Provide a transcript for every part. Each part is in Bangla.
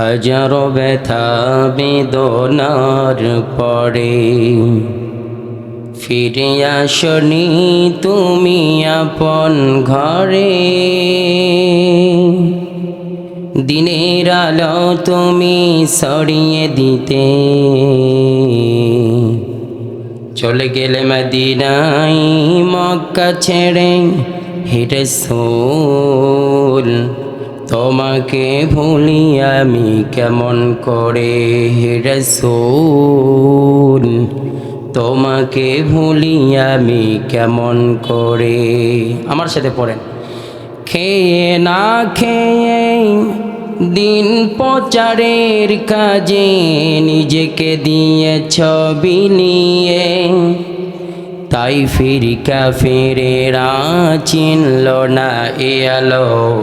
হাজারো ব্যথা বেদনার পরে। ফিরে আসনি তুমি আপন ঘরে। দিনের আলো তুমি সরিয়ে দিতে। চলে গেলে মদিনাই মক্কা ছেড়ে হেরে সোল তোমাকে ভুলি আমি কেমন করে হেরে তোমাকে ভুলি আমি কেমন করে? আমার সাথে পড়েন। খেয়ে না খেয়ে দিন প্রচারের কাজে নিজেকে দিয়ে ছবি নিয়ে তাই ফিরিকা ফেরেরা চিনল না এ আলো।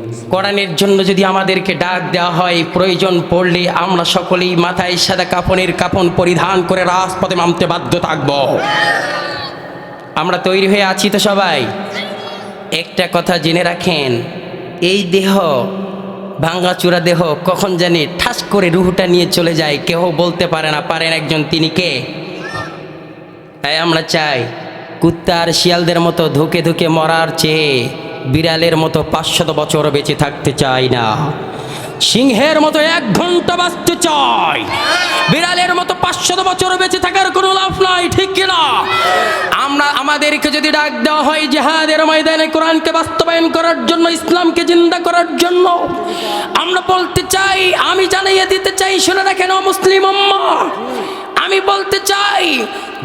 কোরআনের জন্য যদি আমাদেরকে ডাক দেওয়া হয়, প্রয়োজন পড়লে আমরা সকলেই মাথায় সাদা কাপনের কাপন পরিধান করে রাজপথে নামতে বাধ্য থাকব। আমরা তৈরি হয়ে আছি তো সবাই? একটা কথা জেনে রাখেন, এই দেহ, ভাঙ্গাচূড়া দেহ কখন জানি ঠাস করে রুহুটা নিয়ে চলে যায় কেউ বলতে পারে না, পারেন একজন, তিনি কে? তাই আমরা চাই কুত্তা আর শিয়ালদের মতো ধুকে ধুকে মরার চেয়ে বিড়ালের মতো পাঁচশত বছর বেঁচে থাকতে চাই না। সিংহের মতো এক ঘণ্টা বাঁচতে চাই বিড়ালের মতো পাঁচশত বছর বেঁচে থাকার কোনো লাভ নাই, ঠিক কিনা আমরা, আমাদেরকে যদি ডাক দেওয়া হয় জেহাদের ময়দানে কোরআনকে বাস্তবায়ন করার জন্য, ইসলামকে জিন্দা করার জন্য, আমরা বলতে চাই, আমি জানাইয়ে দিতে চাই, শুনে রাখেন মুসলিম আমি বলতে চাই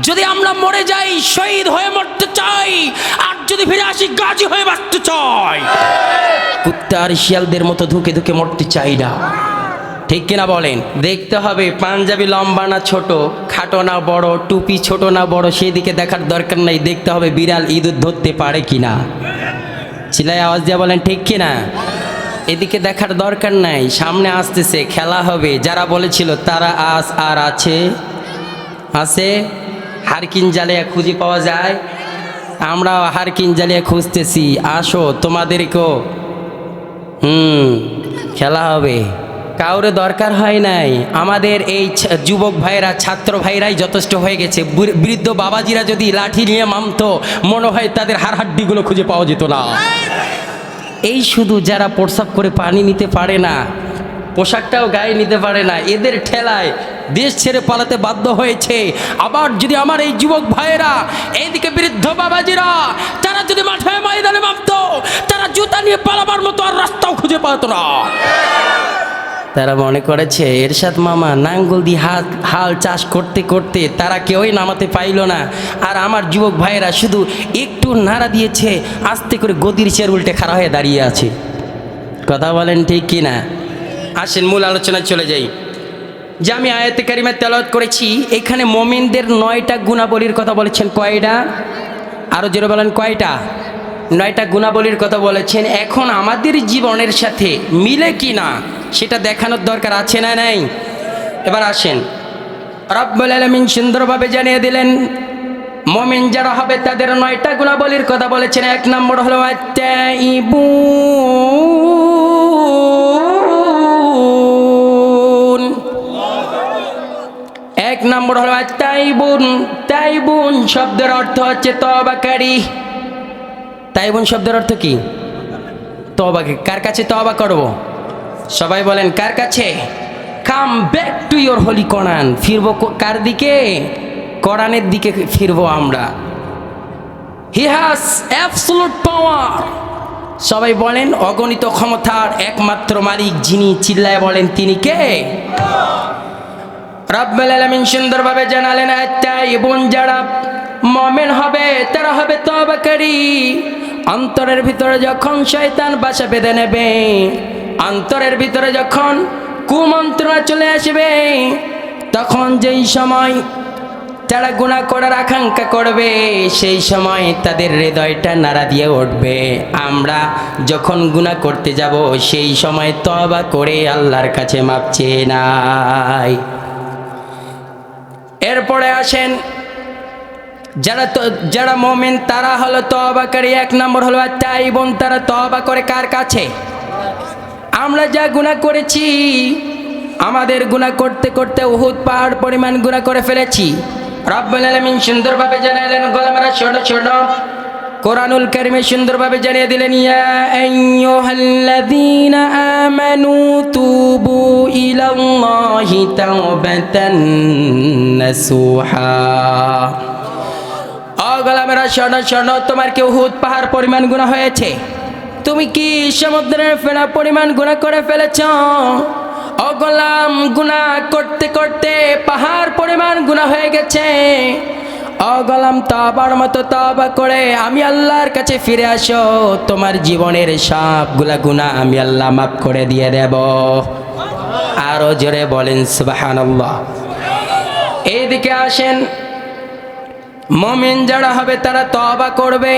যদি আমরা মরে যাই, শহীদ হয়ে মরতে চাই, আর যদি ফিরে আসি, গাজী হয়ে বাঁচতে চাই। কুত্তা আর শিয়ালদের মতো ধুকে ধুকে মরতে চাই না। ঠিক কিনা বলেন? দেখতে হবে, পাঞ্জাবি লম্বা না ছোট, খাটো না বড়, টুপি ছোট না বড়, সেদিকে দেখার দরকার নাই, দেখতে হবে বিড়াল ইঁদুর ধরতে পারে কিনা। চিলাই আওয়াজ দিয়ে বলেন, ঠিক কিনা? এদিকে দেখার দরকার নাই, সামনে আসতেছে, খেলা হবে। যারা বলেছিল, তারা আস আর আছে। আছে? হারকিন জালিয়া খুঁজে পাওয়া যায়। আমরা হারকিন জালিয়া খুঁজতেছি। আসো, তোমাদেরকেও। হুম, খেলা হবে। কাউরে দরকার হয় নাই। আমাদের এই যুবক ভাইরা ছাত্র ভাইরাই যথেষ্ট হয়ে গেছে। বৃদ্ধ বাবাজিরা যদি লাঠি নিয়ে মামতো মনে হয় তাদের হাড় হাড্ডিগুলো খুঁজে পাওয়া যেত না। এই শুধু যারা প্রস্রাব করে পানি নিতে পারে না পোশাকটাও গায়ে নিতে পারে না, এদের ঠেলায় দেশ ছেড়ে পালাতে বাধ্য হয়েছে। আবার যদি আমার এই যুবক ভাইয়েরা, এইদিকে বৃদ্ধ বাবাজিরা, তারা যদি মাঠে ময়দানে মাপতো তারা জুতা নিয়ে পালাবার মতো আর রাস্তাও খুঁজে পাত না। তারা মনে করেছে, এরশাদ মামা, নাঙ্গল দিয়ে হাত, হাল চাষ করতে করতে তারা কেউই নামাতে পাইল না। আর আমার যুবক ভাইয়েরা শুধু একটু নাড়া দিয়েছে, আস্তে করে গদির চেয়ার উল্টে খাড়া হয়ে দাঁড়িয়ে আছে। কথা বলেন ঠিক কি না আসেন, মূল আলোচনায় চলে যাই। যে আমি আয়াতে কারিমে তেলাওয়াত করেছি, এখানে মমিনদের নয়টা গুণাবলীর কথা বলেছেন। কয়টা? আরও জোরে বলেন, কয়টা? নয়টা গুণাবলীর কথা বলেছেন। এখন আমাদের জীবনের সাথে মিলে কি না, সেটা দেখানোর দরকার আছে না নাই? এবার আসেন। রব্বুল আলমিন সুন্দরভাবে জানিয়ে দিলেন, মমিন যারা হবে তাদের নয়টা গুণাবলীর কথা বলেছেন। এক নম্বর হলো আত্মাইবুন এক নম্বর হলো তাইবুন তাইবুন শব্দের অর্থ হচ্ছে তবাকারী তাইবুন শব্দের অর্থ কি? তবাকে কার কাছে তবা করব? সবাই বলেন, কার কাছে? Come back to your holy Quran. ফিরবো কার দিকে? কোরআনের দিকে ফিরবো আমরা। He has absolute power. সবাই বলেন, অগণিত ক্ষমতার একমাত্র মালিক যিনি চিল্লায় বলেন তিনি কে? রব্বুল আলামিন সুন্দরভাবে জানালেন বোন যারা মমেন হবে, তারা হবে তবাকারী অন্তরের ভিতরে যখন শয়তান বাসা বেঁধে নেবে, অন্তরের ভিতরে যখন কুমন্ত্র যন্ত্রণা চলে আসবে, তখন যেই সময় তারা গুণা করার আকাঙ্ক্ষা করবে, সেই সময় তাদের হৃদয়টা নাড়া দিয়ে উঠবে। আমরা যখন গুণা করতে যাব, সেই সময় তবা করে আল্লাহর কাছে মাপ চেয়ে নাই। এরপরে আসেন, যারা যারা মোমেন, তারা হলো তবাকারী এক নম্বর হলো তাই বোন, তারা তবা করে কার কাছে? আমরা যা গুণা করেছি, আমাদের গুণা করতে করতে উহুদ পাহাড় পরিমাণ গুণা করে ফেলেছি। রব্বুল আলামিন সুন্দরভাবে জানালেন গোলামারা ছোট ছোট কোরআনুল কারিমে সুন্দরভাবে জানিয়ে দিলেন, ইয়া আইয়ুহাল্লাযীনা আমানু তুবু ইলাল্লাহি তাওবাতান নাসুহা। অগলামেরা শোনো শোনো, তোমার কি উহুদ পাহাড় পরিমাণ গুণা হয়েছে? তুমি কি সমুদ্রের ফেনা পরিমাণ গুণা করে ফেলেছ? অগলাম গুণা করতে করতে পাহাড় পরিমাণ গুণা হয়ে গেছে। অগলাম তবার মতো তবা করে আমি আল্লাহর কাছে ফিরে আসো। তোমার জীবনের সবগুলা গুণা আমি আল্লাহ মাফ করে দিয়ে দেব। আরও জোরে বলেন সুবাহান্লাহ এইদিকে আসেন। মমিন যারা হবে তারা তবা করবে।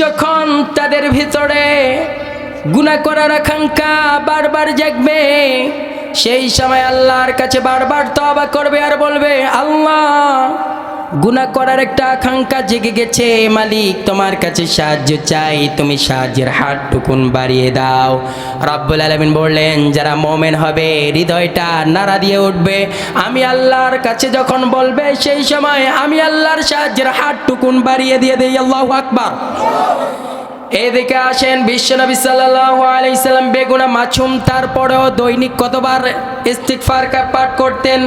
যখন তাদের ভিতরে গুণা করার আকাঙ্ক্ষা বারবার জাগবে, সেই সময় আল্লাহর কাছে বারবার তবা করবে আর বলবে, আল্লাহ গুণা করার একটা আকাঙ্ক্ষা জেগে গেছে, মালিক, তোমার কাছে সাহায্য চাই, তুমি সাহায্যের হাত টুকুন বাড়িয়ে দাও। রব্বুল আলমিন বললেন, যারা মোমেন হবে, হৃদয়টা নাড়া দিয়ে উঠবে। আমি আল্লাহর কাছে যখন বলবে, সেই সময় আমি আল্লাহর সাহায্যের হাত টুকুন বাড়িয়ে দিয়ে দিই, আল্লাহ আকবার। এদিকে আসেন বিশ্বনবী সাল্লাল্লাহু আলাইহি সাল্লাম, বেগুনা মাছুম, তারপরেও দৈনিক কতবার ইস্তিগফার পাঠ করতেন?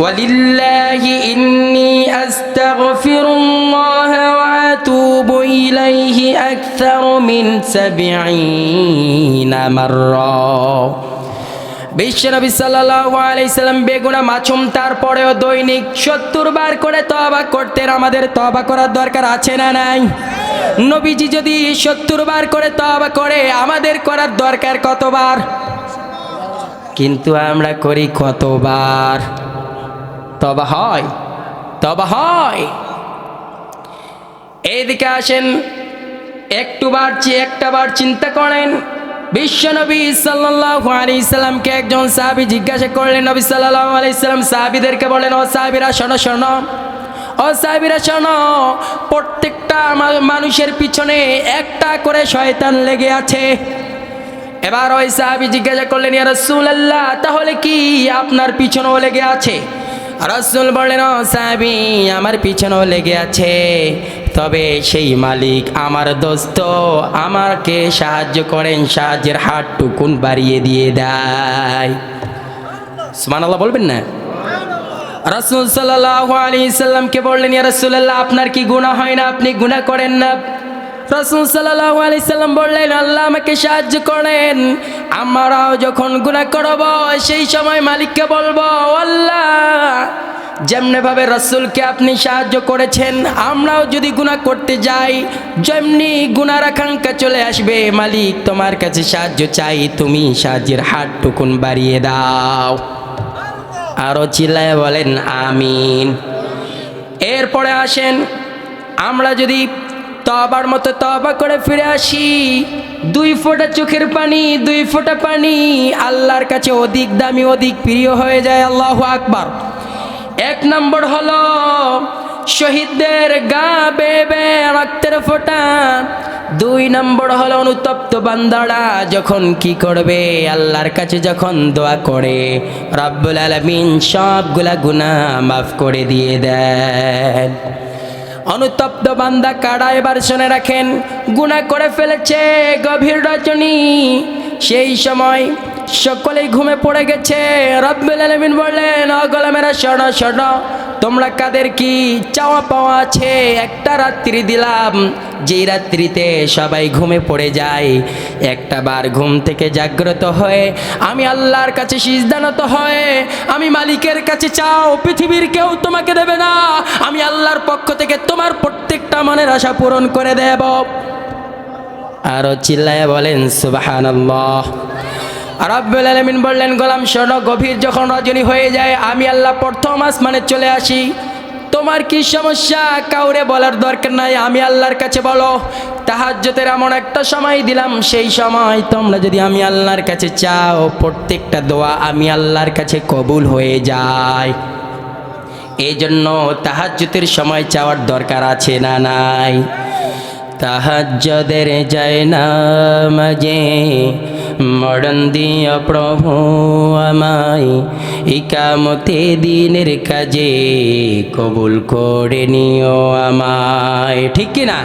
ওয়ালিল্লাহি ইন্নি আস্তাগফিরুল্লাহ ওয়া আতুবু ইলাইহি আকসারু মিন সাবঈনা মাররা। বিশ্বনবী সাল্লাম বেগুনা মাছুম তারপরেও দৈনিক করে আমাদের করার দরকার আছে না নাই? যদি করে করে, আমাদের করার দরকার কতবার? কিন্তু আমরা করি কতবার? তবা হয় তবা হয়। এইদিকে আসেন, একটু বার চি- একটা বার চিন্তা করেন। বিশ্বনবী সাল্লাল্লাহু আলাইহি সাল্লামকে একজন সাহাবী জিজ্ঞাসা করলেন, নবী সাল্লাল্লাহু আলাইহি সাল্লাম সাহাবীদেরকে বলেন, ও সাহাবীরা, শোনো শোনো। ও সাহাবীরা, শোনো। প্রত্যেকটা মানুষের পিছনে একটা করে শয়তান লেগে আছে। এবার ওই সাহাবি জিজ্ঞাসা করলেন, ইয়া রাসূলুল্লাহ, তাহলে কি আপনার পিছনেও লেগে আছে? রাসূল বললেন, ও সাহাবি, আমার পিছনেও লেগে আছে। তবে সেই মালিক আমার দোস্ত, আমাকে সাহায্য করেন, সাহায্যের হাত টুকুন বাড়িয়ে দিয়ে দেয়। সুবহানাল্লাহ বলবেন না? রাসূল সাল্লামকে বললেন রাসূলুল্লাহ, আপনার কি গুনাহ হয় না? আপনি গুনাহ করেন না। রাসূল আলাইহি সাল্লাম বললেন, আল্লাহ আমাকে সাহায্য করেন। আমরাও যখন গুনাহ করব, সেই সময় মালিককে বলব, আল্লাহ যেমনি ভাবে রসুলকে আপনি সাহায্য করেছেন, আমরাও যদি গুনাহ করতে যাই, যেমনি গুনার আকাঙ্ক্ষা চলে আসবে, মালিক তোমার কাছে সাহায্য চাই, তুমি সাহায্যের হাত টুকুন বাড়িয়ে দাও। আরও চিল্লায় বলেন, আমিন। এরপরে আসেন, আমরা যদি তবার মতো তবা করে ফিরে আসি, দুই ফোঁটা চোখের পানি, দুই ফোঁটা পানি, আল্লাহর কাছে অধিক দামি, অধিক প্রিয় হয়ে যায়, আল্লাহ আকবার। এক নম্বর হলো শহীদদের গা বেবে রক্তের ফোঁটা। দুই নম্বর হলো অনুতপ্ত বান্দারা যখন কি করবে? আল্লাহর কাছে যখন দোয়া করে, রাব্বুল আলামিন সবগুলা গুনাহ মাফ করে দিয়ে দেন। অনুতপ্ত বান্দা কারা এবার শুনে রাখেন? গুনাহ করে ফেলেছে গভীর রজনী। সেই সময় সকলেই ঘুমে পড়ে গেছে। রব্বুল আলামিন বললেন অগলামেরা শোনো শোনো, তোমরা কাদের কি চাওয়া পাওয়া আছে? একটা রাত্রি দিলাম যেই রাত্রিতে সবাই ঘুমে পড়ে যায়। একটা বার ঘুম থেকে জাগ্রত হয়ে আমি আল্লাহর কাছে সিজদানত হয়ে আমি মালিকের কাছে চাও, পৃথিবীর কেউ তোমাকে দেবে না। আমি আল্লাহর পক্ষ থেকে তোমার প্রত্যেকটা মনের আশা পূরণ করে দেব। আরও চিল্লায় বলেন সুবাহান রব্বুল আলমিন বললেন, গোলাম শোনো, গভীর যখন রজনী হয়ে যায়, আমি আল্লাহ প্রথম আসমানে চলে আসি। তোমার কি সমস্যা? কাউরে বলার দরকার নাই, আমি আল্লাহর কাছে বলো। তাহাজ্যতের এমন একটা সময় দিলাম, সেই সময় তোমরা যদি আমি আল্লাহর কাছে চাও, প্রত্যেকটা দোয়া আমি আল্লাহর কাছে কবুল হয়ে যায়। এই জন্য তাহাজ্যতের সময় চাওয়ার দরকার আছে না নাই? তাহাজ্যদের যায় না মাঝে মরণ দিয় প্রভু আমায়। ইকামতে দিনের কাজে কবুল করে নিও আমায়। ঠিক কি না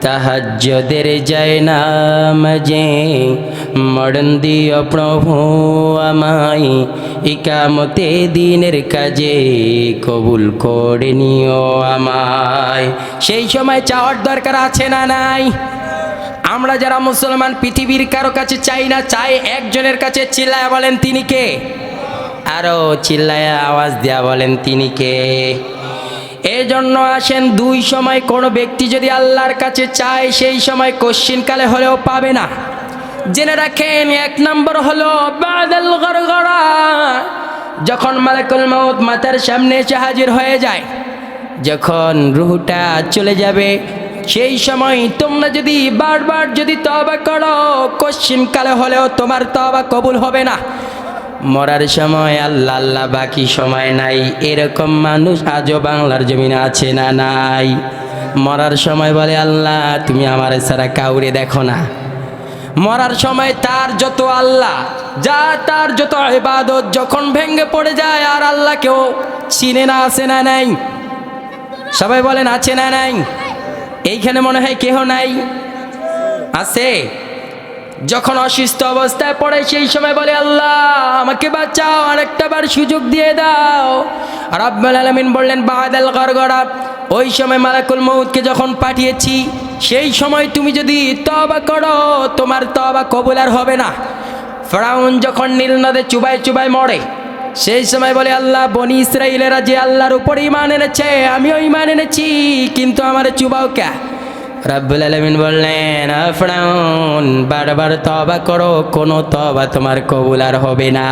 তাহাজ্যদের যায় না মাঝে মরণ দিয় প্রভু আমায়। ইকামতে দিনের কাজে কবুল করে নিও আমায়। সেই সময় চাওয়ার দরকার আছে না নাই? আমরা যারা মুসলমান পৃথিবীর কারও কাছে চাই না, চাই একজনের কাছে চিল্লায় বলেন তিনি কে? আরও চিল্লায় আওয়াজ দেয়া বলেন তিনি কে? জন্য আসেন দুই সময় কোনো ব্যক্তি যদি আল্লাহর কাছে চায়, সেই সময় কালে হলেও পাবে না। জেনে রাখেন, এক নম্বর হলো বাদাল গরগরা যখন মালাকুল মউত মাতার সামনে এসে হাজির হয়ে যায়, যখন রুহুটা চলে যাবে সেই সময় তোমরা যদি বারবার যদি তবা করো কালে হলেও তোমার তবা কবুল হবে না। মরার সময় আল্লাহ আল্লাহ বাকি সময় নাই। এরকম মানুষ আজও বাংলার জমিনে আছে না নাই? মরার সময় বলে, আল্লাহ, তুমি আমার ছাড়া কাউরে দেখো না। মরার সময় তার যত আল্লাহ, যা তার যত ইবাদত, যখন ভেঙে পড়ে যায়, আর আল্লাহ কেউ চিনে না, আছে না নাই? সবাই বলেন, আছে না নাই? এইখানে মনে হয় কেহ নাই? আছে? যখন অসুস্থ অবস্থায় পড়ে, সেই সময় বলে, আল্লাহ, আমাকে বাঁচাও, আরেকটা বার সুযোগ দিয়ে দাও। আর আব্বাল আলমিন বললেন বাহাদাল গড়গড়া, ওই সময় মালাকুল মৌদকে যখন পাঠিয়েছি, সেই সময় তুমি যদি তবা করো, তোমার তবা কবুল আর হবে না। ফ্রাউন যখন নীল নদে চুবাই চুবাই মরে সেই সময় বলে আল্লাহ, বনি ইসরাইলেরা যে আল্লাহর উপর ইমান এনেছে, আমিও ইমান এনেছি, কিন্তু আমার চুবাও কে? রাব্বুল আলমিন বললেন, আফরাউন, বারবার তবা করো, কোনো তবা তোমার কবুল আর হবে না।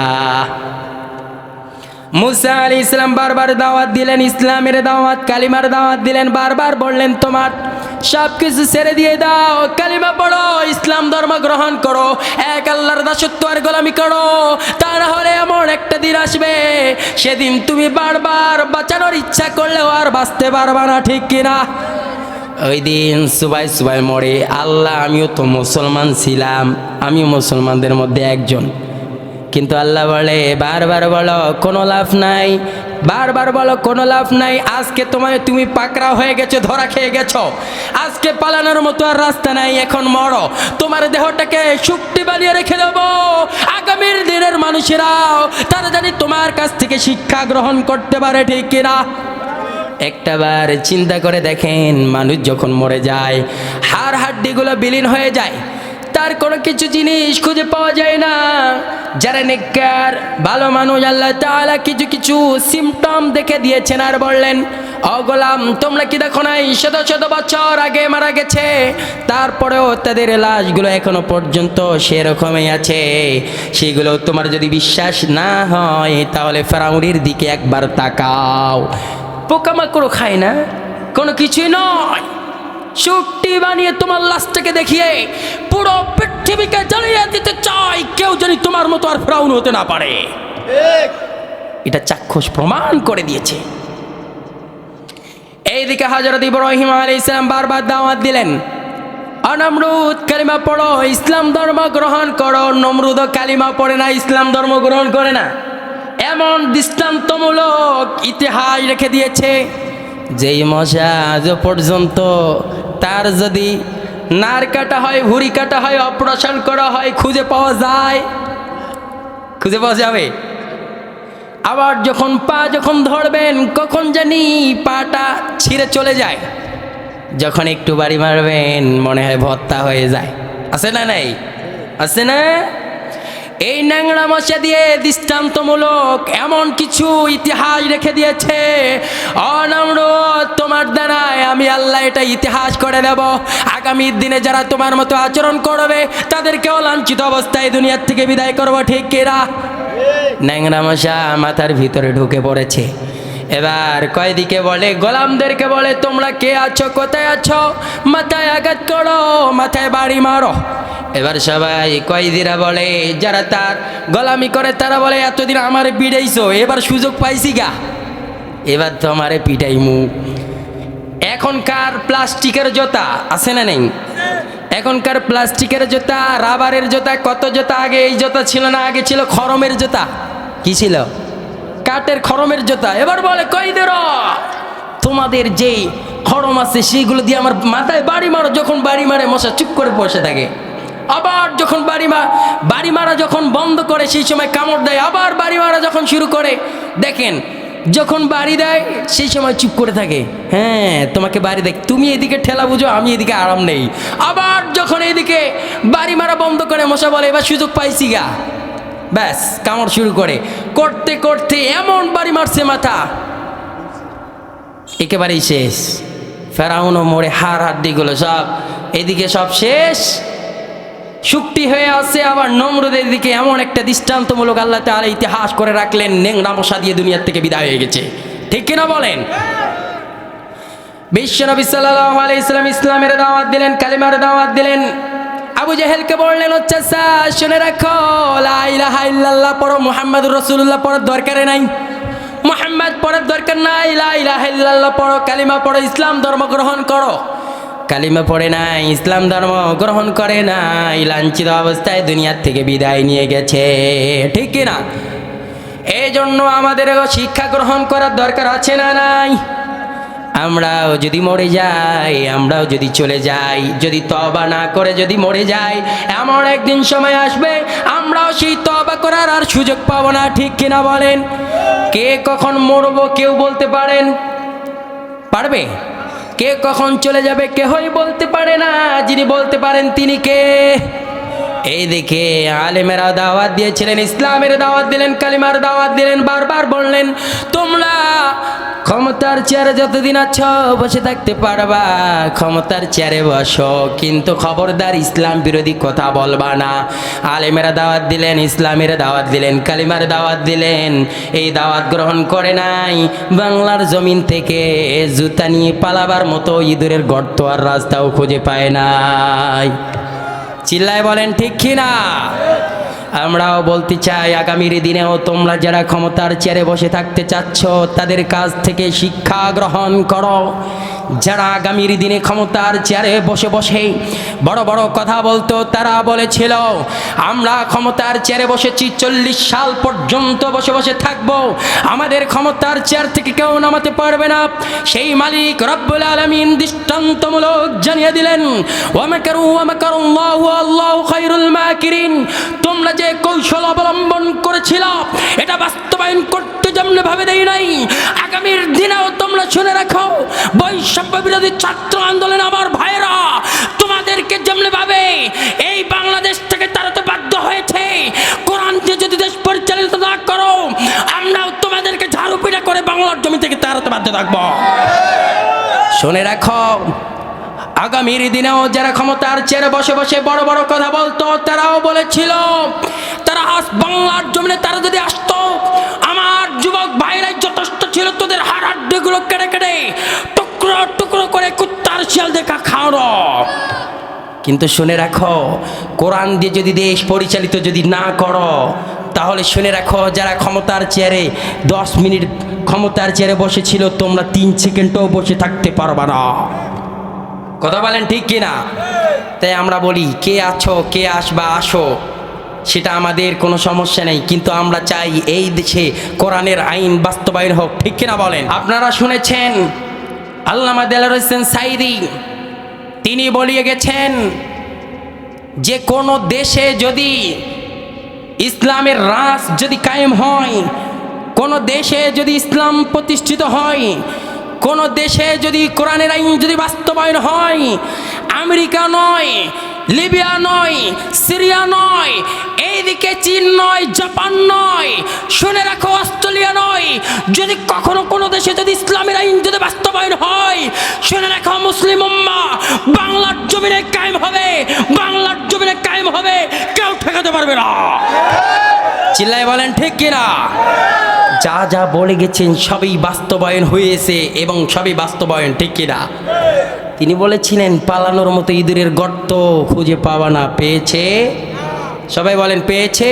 মুসা আলী ইসলাম বারবার দাওয়াত দিলেন, ইসলামের দাওয়াত, কালিমার দাওয়াত দিলেন, বারবার বললেন, তোমার সব কিছু ছেড়ে দিয়ে দাও। কালিমা পড়ো, ইসলাম ধর্ম গ্রহণ করো। এক আল্লাহর দাসত্ব আর গোলামি করো। তা না হলে এমন একটা দিন আসবে, সেদিন তুমি বারবার বাঁচানোর ইচ্ছা করলেও আর বাঁচতে পারবা না, ঠিক কিনা ওই দিন সুবাই সুবাই মরে, আল্লাহ আমিও তো মুসলমান ছিলাম, আমিও মুসলমানদের মধ্যে একজন। কিন্তু আল্লাহ বলে, বারবার বলো, কোনো লাভ নাই। বারবার বলো, কোনো লাভ নাই। আজকে তোমায় তুমি পাকড়া হয়ে গেছো, ধরা খেয়ে গেছো। আজকে পালানোর মতো আর রাস্তা নাই, এখন মরো। তোমার দেহটাকে শুক্তি বানিয়ে রেখে দেবো। আগামীর দিনের মানুষেরাও তারা জানি তোমার কাছ থেকে শিক্ষা গ্রহণ করতে পারে, ঠিক কিনা? একটা বার চিন্তা করে দেখেন, মানুষ যখন মরে যায়, হাড় হাড্ডিগুলো বিলীন হয়ে যায়। তার কোনো কিছু জিনিস খুঁজে পাওয়া যায় না। যারা নেককার, ভালো মানুষ, আল্লাহ তাআলা কিছু কিছু সিমটম দেখে দিয়েছেন আর বললেন অগোলাম তোমরা কি দেখো নাই? শত শত বছর আগে মারা গেছে। তারপরেও তাদের লাশগুলো এখনও পর্যন্ত সেরকমই আছে। সেগুলো তোমার যদি বিশ্বাস না হয়, তাহলে ফেরাউরির দিকে একবার তাকাও। পোকামাকড়ও খায় না, কোনো কিছুই নয়। চুক্তি বানিয়ে তোমার লাশটাকে দেখিয়ে পুরো পৃথিবীকে জ্বালিয়ে দিতে চাই। কেউ জানি তোমার মতো আর ফ্রাউন হতে না পারে। এটা চাক্ষুষ প্রমাণ করে দিয়েছে। এইদিকে হাজরত ইব্রাহিম আলী ইসলাম বারবার দাওয়াত দিলেন অনমরুদ কালিমা পড়ো ইসলাম ধর্ম গ্রহণ করো নমরুদ কালিমা পড়ে না ইসলাম ধর্ম গ্রহণ করে না। এমন দৃষ্টান্তমূলক ইতিহাস রেখে দিয়েছে যেই মশা আজ পর্যন্ত তার যদি নার কাটা হয়, ভুড়ি কাটা হয়, অপারেশন করা হয়, খুঁজে পাওয়া যায়? খুঁজে পাওয়া যাবে? আবার যখন পা যখন ধরবেন, কখন জানি পাটা ছিঁড়ে চলে যায়। যখন একটু বাড়ি মারবেন, মনে হয় ভত্তা হয়ে যায়। আছে না নাই? আছে না? এই ন্যাংরা মশা দিয়ে দৃষ্টান্তমূলক এমন কিছু ইতিহাস রেখে দিয়েছে। অনম্র, তোমার দ্বারায় আমি আল্লাহ এটা ইতিহাস করে দেব আগামীর দিনে যারা তোমার মতো আচরণ করবে, তাদেরকেও লাঞ্ছিত অবস্থায় দুনিয়ার থেকে বিদায় করব, ঠিক কেরা ন্যাংরা মশা মাথার ভিতরে ঢুকে পড়েছে। এবার কয়দিকে বলে, গোলামদেরকে বলে, তোমরা কে আছো? কোথায় আছো? মাথায় আঘাত করো, মাথায় বাড়ি মারো। এবার সবাই কয়েদিরা বলে, যারা তার গোলামি করে তারা বলে, এতদিন আমার পিড়াইছো এবার সুযোগ পাইছি গা। এবার তো আমারে পিটাই মুখ এখনকার প্লাস্টিকের জোতা, আছে না নেই? এখনকার প্লাস্টিকের জোতা, রাবারের জোতা, কত জোতা, আগে এই জোতা ছিল না, আগে ছিল খরমের জোতা। কি ছিল? কাঠের খরমের জোতা। এবার বলে কইদের তোমাদের যেই খরম আছে, সেইগুলো দিয়ে আমার মাথায় বাড়ি মারো। যখন বাড়ি মারে, মশা চুপ করে বসে থাকে। আবার যখন বাড়ি মা, বাড়ি মারা যখন বন্ধ করে, সেই সময় কামড় দেয়, আবার বাড়ি মারা যখন শুরু করে, দেখেন, যখন বাড়ি দেয়, সেই সময় চুপ করে থাকে। হ্যাঁ তোমাকে বাড়ি দেখ, তুমি এদিকে ঠেলা বুঝো, আমি এদিকে আরাম নেই। আবার যখন এদিকে বাড়ি মারা বন্ধ করে, মশা বলে, এবার সুযোগ পাইছি গা। ব্যাস, কামড় শুরু করে। করতে করতে এমন বাড়ি মারছে মাথা। একেবারেই শেষ। ফেরাউনও মোড়ে হার হাড্ডিগুলো সব এদিকে সব শেষ। শুক্তি হয়ে আছে, আবার নম্রদের দিকে এমন একটা দৃষ্টান্তমূলক আল্লাহ তাআলা ইতিহাস করে রাখলেন নেংরা মশা দিয়ে দুনিয়ার থেকে বিদায় হয়ে গেছে। ঠিক কিনা বলেন? বিশ্ব নবী সাল্লাল্লাহু আলাইহি ইসলাম ইসলামের দাওয়াত দিলেন, কালিমার দাওয়াত দিলেন। আবু জাহেলকে বললেন হচ্ছে শুনে রাখো, লা ইলাহা ইল্লাল্লাহ, পড়ো মুহাম্মাদুর রাসূলুল্লাহ, পড়ার দরকারে নাই। মুহাম্মদ, পড়ার দরকার নাই, লা ইলাহা ইল্লাল্লাহ, পড়ো, কালিমা পড়ো, ইসলাম ধর্ম গ্রহণ করো। কালিমা পড়ে নাই, ইসলাম ধর্ম গ্রহণ করে নাই, লাঞ্ছিত অবস্থায় দুনিয়ার থেকে বিদায় নিয়ে গেছে। ঠিক কিনা? এই জন্য আমাদের শিক্ষা গ্রহণ করার দরকার আছে না নাই? আমরাও যদি মরে যাই, আমরাও যদি চলে যাই, যদি তবা না করে যদি মরে যাই, এমন একদিন সময় আসবে, আমরাও সেই তবা করার আর সুযোগ পাবো না, ঠিক কিনা বলেন? কে কখন মরবো কেউ বলতে পারেন? পারবে? কে কখন চলে যাবে কেহই বলতে পারে না। যিনি বলতে পারেন তিনি কে? এই দেখে আলেমেরা দাওয়াত দিয়েছিলেন, ইসলামের দাওয়াত দিলেন, কালিমার দাওয়াত দিলেন, বারবার বললেন, তোমরা ক্ষমতার চেয়ারে যতদিন আছো, বসে থাকতে পারবা। ক্ষমতার চেয়ারে বসো, কিন্তু খবরদার ইসলাম বিরোধী কথা বলবা না। আলেমেরা দাওয়াত দিলেন, ইসলামের দাওয়াত দিলেন, কালিমার দাওয়াত দিলেন। এই দাওয়াত গ্রহণ করে নাই। বাংলার জমিন থেকে জুতা নিয়ে পালাবার মতো ইঁদুরের গর্ত আর রাস্তাও খুঁজে পায় নাই। চিল্লায় বলেন, ঠিক কি না? আমরাও বলতে চাই, আগামীর দিনেও তোমরা যারা ক্ষমতার চেয়ারে বসে থাকতে চাচ্ছ, তাদের কাছ থেকে শিক্ষা গ্রহণ করো। যারা আগামীর দিনে ক্ষমতার চেয়ারে বসে বসে বড় বড় কথা বলতো, তারা বলেছিল, আমরা ক্ষমতার চেয়ারে বসেছি, চল্লিশ সাল পর্যন্ত বসে বসে থাকব। আমাদের ক্ষমতার চেয়ার থেকে কেউ নামাতে পারবে না। সেই মালিক রব্বুল আলমিন দৃষ্টান্তমূলক জানিয়ে দিলেন তোমরা যে কৌশল অবলম্বন করেছিল, এটা বাস্তবায়ন করতে যেমনি ভাবে দেই নাই। আগামীর দিনেও তোমরা শুনে রাখো, বৈষম্য বিরোধী ছাত্র আন্দোলন আমার ভাইরা তোমাদেরকে যেমনি ভাবে, এই বাংলাদেশ থেকে তারা তো বাধ্য হয়েছে। কোরআন দিয়ে যদি দেশ পরিচালিত না করো, আমরাও তোমাদেরকে ঝাড়ু পিটা করে বাংলার জমি থেকে তাড়াতে বাধ্য থাকব। শুনে রাখো, আগামীর দিনেও যারা ক্ষমতার চেয়ারে বসে বসে বড় বড় কথা বলতো, তারাও বলেছিল, তারা আজ বাংলার জমিনে তারা যদি আসতো যুবক ভাইরাই যথেষ্ট ছিল, তোদের হাড় হাড্ডিগুলো কেটে কেটে টুকরো টুকরো করে কুত্তার শিয়াল দেখা খাওয়ানো। কিন্তু শুনে রাখো, কোরআন দিয়ে যদি দেশ পরিচালিত যদি না করো, তাহলে শুনে রাখো, যারা ক্ষমতার চেয়ারে দশ মিনিট ক্ষমতার চেয়ারে বসেছিল, তোমরা তিন সেকেন্ডও বসে থাকতে পারবা না। কথা বলেন ঠিক কিনা? তাই আমরা বলি, কে আছো, কে আসবা, আসো। সেটা আমাদের কোনো সমস্যা নেই, কিন্তু আমরা চাই এই দেশে কোরআনের আইন বাস্তবায়ন হোক, ঠিক কিনা বলেন? আপনারা শুনেছেন, আল্লামা দেলার হোসেন সাইদি, তিনি বলিয়ে গেছেন, যে কোনো দেশে যদি ইসলামের রাস যদি কায়েম হয়, কোনো দেশে যদি ইসলাম প্রতিষ্ঠিত হয়, কোনো দেশে যদি কোরআনের আইন যদি বাস্তবায়ন হয়, আমেরিকা নয় লিবিয়া নয়, সিরিয়া নয়, এইদিকে চীন নয়, জাপান নয়। শুনে রাখো, অস্ট্রেলিয়া নয়। যদি কখনো কোনো দেশে যদি ইসলামের আইন যদি বাস্তবায়ন হয়, শুনে রাখো, মুসলিম উম্মা, বাংলার জমিনে কায়েম হবে, বাংলার জমিনে কায়েম হবে, কেউ ঠেকাতে পারবে না। চিল্লাই বলেন, ঠিক কিনা? যা যা বলে গেছেন, সবই বাস্তবায়ন হয়েছে এবং সবই বাস্তবায়ন ঠিক কিনা? তিনি বলেছিলেন, পালানোর মতো ইঁদুরের গর্ত খুঁজে পাওয়া না। পেয়েছে? সবাই বলেন, পেয়েছে?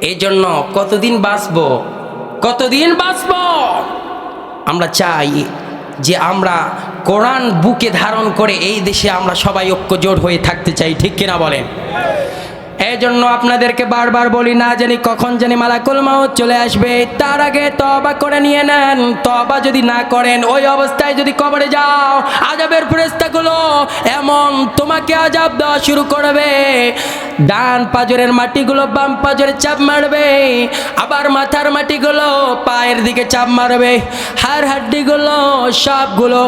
এই জন্য কতদিন বাঁচব? কতদিন বাঁচব? আমরা চাই যে আমরা কোরআন বুকে ধারণ করে এই দেশে আমরা সবাই ঐক্যজোট হয়ে থাকতে চাই, ঠিক কিনা বলেন? এই জন্য আপনাদেরকে বারবার বলি না জানি কখন জানি মালাকুল মাউত চলে আসবে। তার আগে তবা করে নিয়ে নেন। তবা যদি না করেন, ওই অবস্থায় যদি কবরে যাও, আজাবের ফেরেস্তাগুলো এমন তোমাকে আজাব দেওয়া শুরু করবে। ডান পাজরের মাটিগুলো বাম পাজরে চাপ মারবে। আবার মাথার মাটিগুলো পায়ের দিকে চাপ মারবে। হাড় হাড্ডিগুলো সবগুলো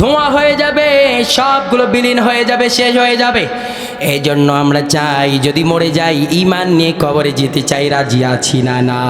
ধোঁয়া হয়ে যাবে, সবগুলো বিলীন হয়ে যাবে, শেষ হয়ে যাবে। এই জন্য আমরা চাই, যদি মরে যাই ইমান নিয়ে কবরে যেতে চাই, রাজি আছি না না।